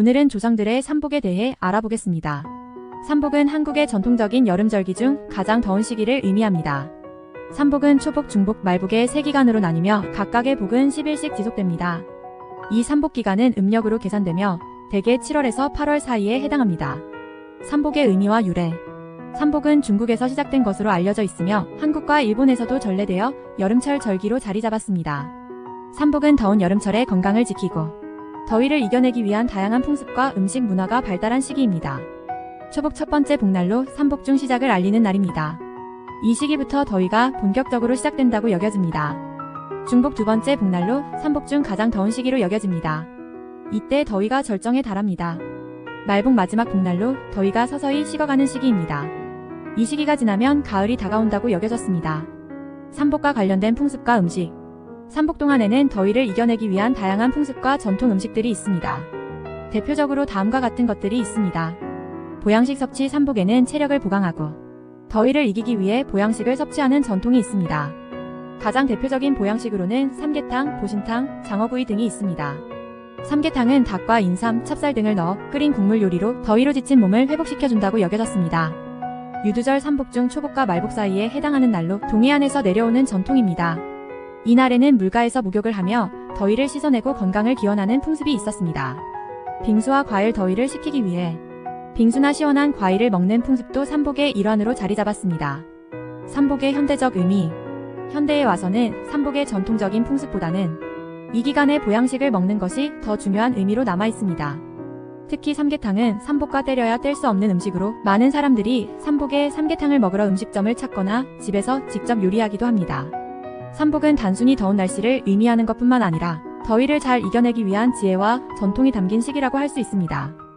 오늘은 조상들의 삼복에 대해 알아보겠습니다. 삼복은 한국의 전통적인 여름절기 중 가장 더운 시기를 의미합니다. 삼복은 초복, 중복, 말복의 세 기간으로 나뉘며 각각의 복은 10일씩 지속됩니다. 이 삼복 기간은 음력으로 계산되며 대개 7월에서 8월 사이에 해당합니다. 삼복의 의미와 유래 삼복은 중국에서 시작된 것으로 알려져 있으며 한국과 일본에서도 전래되어 여름철 절기로 자리 잡았습니다. 삼복은 더운 여름철에 건강을 지키고 더위를 이겨내기 위한 다양한 풍습과 음식 문화가 발달한 시기입니다. 초복 첫 번째 복날로 삼복 중 시작을 알리는 날입니다. 이 시기부터 더위가 본격적으로 시작된다고 여겨집니다. 중복 두 번째 복날로 삼복 중 가장 더운 시기로 여겨집니다. 이때 더위가 절정에 달합니다. 말복 마지막 복날로 더위가 서서히 식어가는 시기입니다. 이 시기가 지나면 가을이 다가온다고 여겨졌습니다. 삼복과 관련된 풍습과 음식 삼복 동 안에는 더위를 이겨내기 위한 다양한 풍습과 전통 음식들이 있습니다. 대표적으로 다음과 같은 것들이 있습니다. 보양식 섭취 삼복에는 체력을 보강하고 더위를 이기기 위해 보양식을 섭취하는 전통이 있습니다. 가장 대표적인 보양식으로는 삼계탕, 보신탕, 장어구이 등이 있습니다. 삼계탕은 닭과 인삼, 찹쌀 등을 넣어 끓인 국물 요리로 더위로 지친 몸을 회복시켜준다고 여겨졌습니다. 유두절 삼복 중 초복과 말복 사이에 해당하는 날로 동해안에서 내려오는 전통입니다. 이날에는 물가에서 목욕을 하며 더위를 씻어내고 건강을 기원하는 풍습이 있었습니다. 빙수와 과일 더위를 식히기 위해 빙수나 시원한 과일을 먹는 풍습도 삼복의 일환으로 자리 잡았습니다. 삼복의 현대적 의미 현대에 와서는 삼복의 전통적인 풍습보다는 이 기간에 보양식을 먹는 것이 더 중요한 의미로 남아 있습니다. 특히 삼계탕은 삼복과 때려야 뗄 수 없는 음식으로 많은 사람들이 삼복에 삼계탕을 먹으러 음식점을 찾거나 집에서 직접 요리하기도 합니다. 삼복은 단순히 더운 날씨를 의미하는 것뿐만 아니라 더위를 잘 이겨내기 위한 지혜와 전통이 담긴 시기라고 할 수 있습니다.